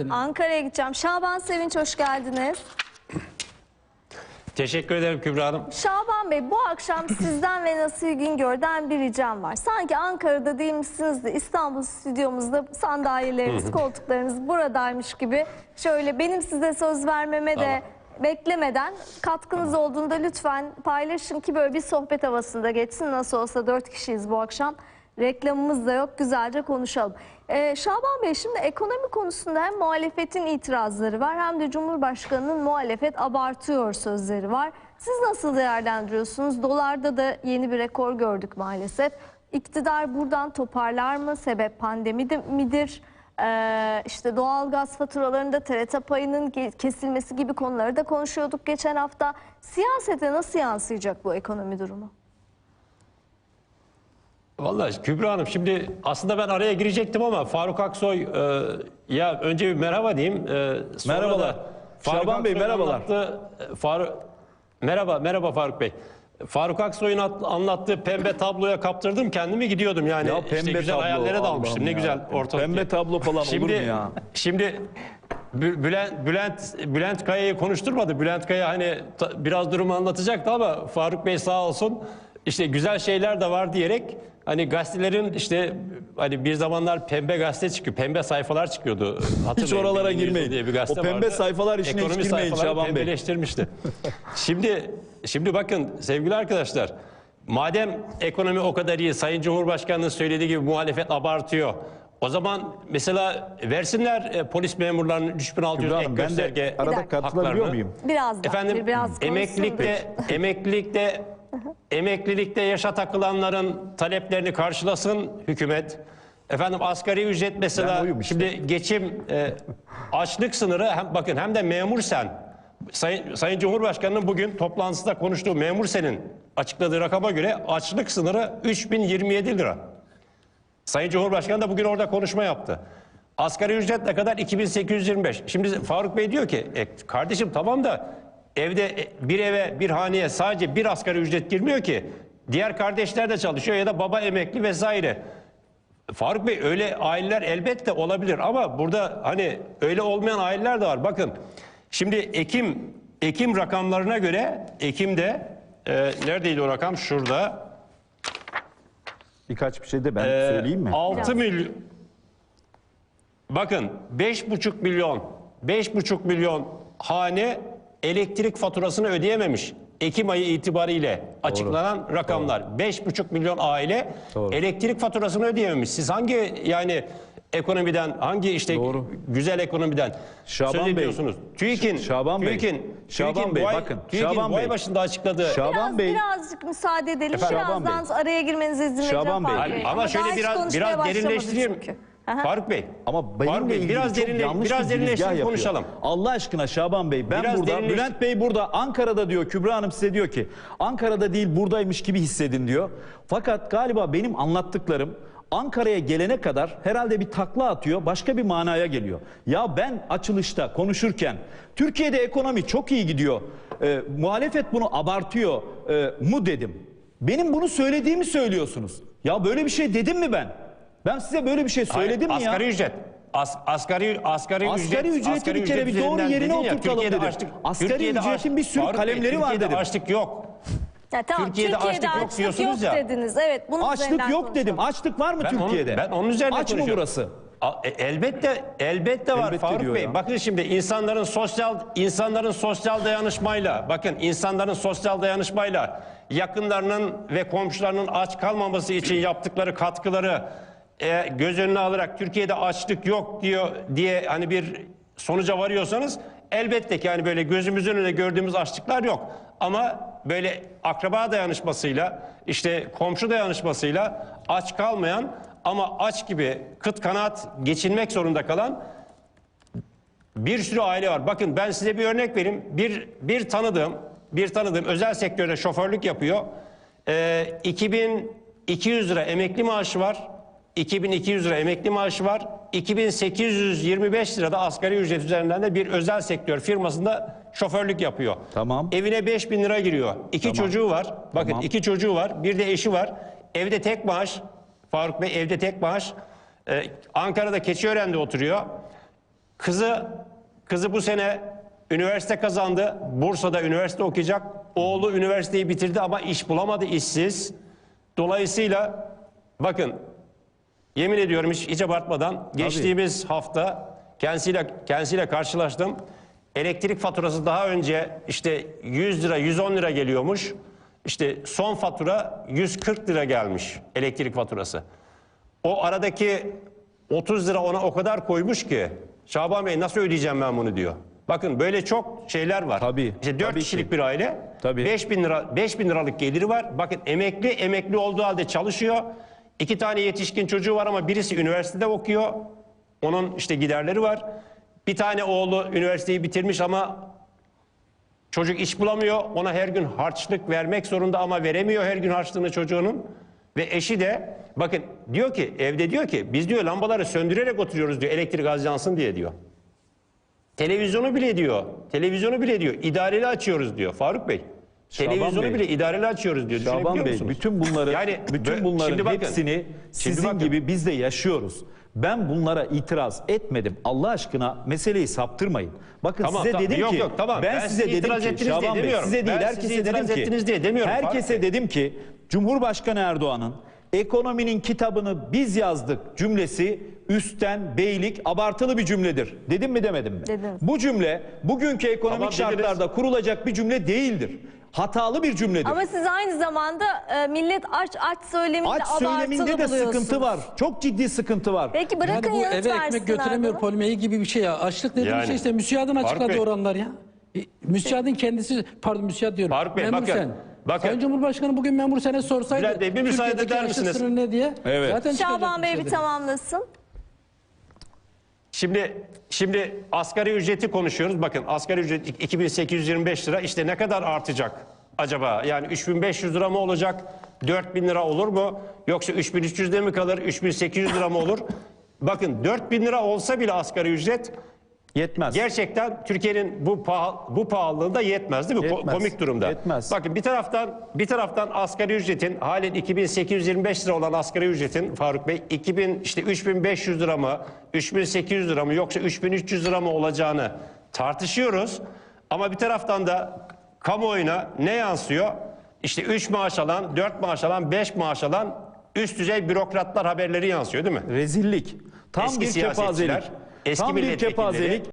denedim. Ankara'ya gideceğim. Şaban Sevinç hoş geldiniz. Teşekkür ederim Kübra Hanım. Şaban Bey bu akşam sizden ve Nasihi Güngör'den bir ricam var. Sanki Ankara'da değilmişsiniz de İstanbul stüdyomuzda sandalyeleriniz, koltuklarınız buradaymış gibi. Şöyle benim size söz vermeme de beklemeden katkınız olduğunda lütfen paylaşın ki böyle bir sohbet havasında geçsin. Nasıl olsa dört kişiyiz bu akşam. Reklamımız da yok. Güzelce konuşalım. Ee, Şaban Bey şimdi ekonomi konusunda hem muhalefetin itirazları var hem de Cumhurbaşkanı'nın muhalefet abartıyor sözleri var. Siz nasıl değerlendiriyorsunuz? Dolarda da yeni bir rekor gördük maalesef. İktidar buradan toparlar mı? Sebep pandemi de midir? Ee, işte doğalgaz faturalarında TRT payının kesilmesi gibi konuları da konuşuyorduk geçen hafta. Siyasete nasıl yansıyacak bu ekonomi durumu? Vallahi Kübra Hanım şimdi aslında ben araya girecektim ama Faruk Aksoy e, ya önce bir merhaba diyeyim. e, sonra Merhabalar. da Faruk Şaban Bey, merhabalar. anlattığı- e, Faruk merhaba merhaba Faruk Bey. Faruk Aksoy'un at- anlattığı pembe tabloya kaptırdım kendimi gidiyordum yani. Ya işte pembe güzel tablo, hayallere dalmıştım. Ne ya. güzel ortalık. Pembe tablo falan olur şimdi, mu ya? Şimdi Bü- Bülent Bülent Bülent Kaya'yı konuşturmadı. Bülent Kaya hani biraz durumu anlatacaktı ama Faruk Bey sağ olsun işte güzel şeyler de var diyerek hani gazetelerin işte hani bir zamanlar pembe gazete çıkıyor. Pembe sayfalar çıkıyordu. Hatırlayın, oralara girmeyin. Diye bir gazete O pembe vardı. sayfalar işine hiç Ekonomi girmeyin sayfaları Şaban Bey. pembeleştirmişti. şimdi şimdi bakın sevgili arkadaşlar madem ekonomi o kadar iyi Sayın Cumhurbaşkanı'nın söylediği gibi muhalefet abartıyor. O zaman mesela versinler e, polis memurlarının 3600 Kübra ek Hanım ben gösterge de arada katılabiliyor muyum? Biraz daha. Efendim biraz emeklilikte emeklilikte emeklilikte yaşa takılanların taleplerini karşılasın hükümet. Efendim asgari ücret mesela işte. şimdi geçim e, açlık sınırı hem bakın hem de memur sen. Sayın, Sayın Cumhurbaşkanı'nın bugün toplantısında konuştuğu memur senin açıkladığı rakama göre açlık sınırı 3027 lira. Sayın Cumhurbaşkanı da bugün orada konuşma yaptı. Asgari ücret ne kadar? 2825. Şimdi Faruk Bey diyor ki e, kardeşim tamam da evde e, bir eve bir haneye sadece bir asgari ücret girmiyor ki. Diğer kardeşler de çalışıyor ya da baba emekli vesaire. Faruk Bey öyle aileler elbette olabilir ama burada hani öyle olmayan aileler de var. Bakın şimdi Ekim Ekim rakamlarına göre Ekim'de e, neredeydi o rakam? Şurada. Birkaç bir şey de ben Ee, söyleyeyim mi? 6 milyon Bakın 5,5 milyon 5,5 milyon hane elektrik faturasını ödeyememiş. Ekim ayı itibariyle açıklanan rakamlar. 5,5 milyon aile Doğru. elektrik faturasını ödeyememiş. Siz hangi yani ekonomiden hangi işte Doğru. güzel ekonomiden Şaban söz Bey, ediyorsunuz? TÜİK'in Şaban Bey, TÜİK'in, Şaban TÜİK'in Bey, bu ay- bakın, TÜİK'in Şaban bu ay Bey. başında açıkladığı Şaban Biraz, Bey. birazcık müsaade edelim. Efendim? Birazdan Şaban araya girmenize izin vereceğim Şaban Bey. Bey. ama şöyle biraz biraz derinleştireyim. çünkü. Aha. Faruk Bey. Ama benimle Faruk Bey, ilgili biraz çok derinle, yanlış biraz bir girizgah yapıyor. konuşalım. Allah aşkına Şaban Bey ben Biraz burada derinleş- Bülent Bey burada Ankara'da diyor Kübra Hanım size diyor ki Ankara'da değil buradaymış gibi hissedin diyor. Fakat galiba benim anlattıklarım Ankara'ya gelene kadar herhalde bir takla atıyor başka bir manaya geliyor. Ya ben açılışta konuşurken Türkiye'de ekonomi çok iyi gidiyor. e, muhalefet bunu abartıyor e, mu dedim. Benim bunu söylediğimi söylüyorsunuz. Ya böyle bir şey dedim mi ben? Ben size böyle bir şey söyledim Hayır, mi ya? asgari ücret. As, asgari asgari Asgari ücret, ücreti asgari bir kere bir doğru yerine oturtalım dedim. açlık- Asgari Türkiye'de ücretin bir sürü Faruk Bey, kalemleri var Türkiye'de dedim. açlık yok. Ya tamam, Türkiye'de Türkiye'de, açlık yok açlık diyorsunuz yok ya. dediniz. Evet, bunun Açlık yok konuşalım. dedim. Açlık var mı Ben onun- Türkiye'de? ben onun üzerine Aç mı konuşuyorum. burası? E, Elbette elbette var Elbette Faruk Bey. ya. Bakın şimdi insanların sosyal insanların sosyal dayanışmayla bakın insanların sosyal dayanışmayla yakınlarının ve komşularının aç kalmaması için yaptıkları katkıları e, göz önüne alarak Türkiye'de açlık yok diyor diye hani bir sonuca varıyorsanız elbette ki hani böyle gözümüzün önünde gördüğümüz açlıklar yok. Ama böyle akraba dayanışmasıyla işte komşu dayanışmasıyla aç kalmayan ama aç gibi kıt kanaat geçinmek zorunda kalan bir sürü aile var. Bakın ben size bir örnek vereyim. Bir bir tanıdığım, bir tanıdığım özel sektörde şoförlük yapıyor. Ee, 2200 lira emekli maaşı var. 2200 lira emekli maaşı var. 2825 lirada asgari ücret üzerinden de bir özel sektör firmasında şoförlük yapıyor. Tamam. Evine 5000 lira giriyor. İki çocuğu var. Bakın Tamam. iki çocuğu var. Bir de eşi var. Evde tek maaş. Faruk Bey evde tek maaş. Ee, Ankara'da Keçiören'de oturuyor. Kızı kızı bu sene üniversite kazandı. Bursa'da üniversite okuyacak. Oğlu üniversiteyi bitirdi ama iş bulamadı, işsiz. Dolayısıyla bakın yemin ediyorum hiç, hiç abartmadan geçtiğimiz hafta kendisiyle kendisiyle karşılaştım. Elektrik faturası daha önce işte 100 lira 110 lira geliyormuş. İşte son fatura 140 lira gelmiş elektrik faturası. O aradaki 30 lira ona o kadar koymuş ki Şaban Bey nasıl ödeyeceğim ben bunu diyor. Bakın böyle çok şeyler var. Tabii, İşte 4 tabii ki. kişilik bir aile. Tabii. 5 bin lira 5 bin liralık geliri var. Bakın emekli emekli olduğu halde çalışıyor. İki tane yetişkin çocuğu var ama birisi üniversitede okuyor. Onun işte giderleri var. Bir tane oğlu üniversiteyi bitirmiş ama çocuk iş bulamıyor. Ona her gün harçlık vermek zorunda ama veremiyor her gün harçlığını çocuğunun. Ve eşi de bakın diyor ki evde diyor ki biz diyor lambaları söndürerek oturuyoruz diyor elektrik az yansın diye diyor. Televizyonu bile diyor. Televizyonu bile diyor. İdareli açıyoruz diyor Faruk Bey. Şaban Televizyonu Bey. bile idareli açıyoruz diyor. Şaban Düşünebiliyor Bey musunuz? bütün bunları Yani bütün bunların şimdi bakın, hepsini sizin bakın. gibi biz de yaşıyoruz. Ben bunlara itiraz etmedim. Allah aşkına meseleyi saptırmayın. Bakın Tamam, size tamam. dedim Yok, ki yok, tamam. ben, Ben size dedim itiraz ki ettiniz diye Şaban Bey demiyorum. size değil Ben herkese size itiraz dedim ki ettiniz diye demiyorum, Faruk herkese Bey. dedim ki Cumhurbaşkanı Erdoğan'ın ekonominin kitabını biz yazdık cümlesi üstten beylik abartılı bir cümledir. Dedim mi demedim mi? Dediniz. Bu cümle bugünkü ekonomik Tamam, dediniz. şartlarda kurulacak bir cümle değildir. Hatalı bir cümledir. Ama siz aynı zamanda e, millet aç aç söyleminde Aç abartılı söyleminde de buluyorsunuz. sıkıntı var. Çok ciddi sıkıntı var. Peki bırakın yani bu yanıt eve ekmek götüremiyor bunu. polimeyi gibi bir şey ya. Açlık dediğim Yani. şey işte müsiyadın Faruk açıkladığı Bey. oranlar ya. E, Müsiyadın kendisi pardon müsiyad diyorum. Faruk Bey, memur bakın, sen. bakın. Sayın Cumhurbaşkanı bugün memur sene sorsaydı. Bey, bir müsaade Türkiye'deki eder misiniz? sınırı ne diye. Evet. Zaten Şaban Bey bir tamamlasın. Şimdi şimdi asgari ücreti konuşuyoruz. Bakın asgari ücret 2825 lira. İşte ne kadar artacak acaba? Yani 3500 lira mı olacak? 4000 lira olur mu? Yoksa 3300'de mi kalır? 3800 lira mı olur? Bakın 4000 lira olsa bile asgari ücret Yetmez. Gerçekten Türkiye'nin bu paha- bu pahalılığında yetmez değil mi? Ko- Yetmez. Komik durumda. Yetmez. Bakın bir taraftan bir taraftan asgari ücretin halen 2825 lira olan asgari ücretin Faruk Bey 2000 işte 3500 lira mı, 3800 lira mı yoksa 3300 lira mı olacağını tartışıyoruz. Ama bir taraftan da kamuoyuna ne yansıyor? İşte 3 maaş alan, 4 maaş alan, 5 maaş alan üst düzey bürokratlar haberleri yansıyor değil mi? Rezillik. Tam Eski bir kepazelik. Eski Tam bir milletvekilleri, kepazelik.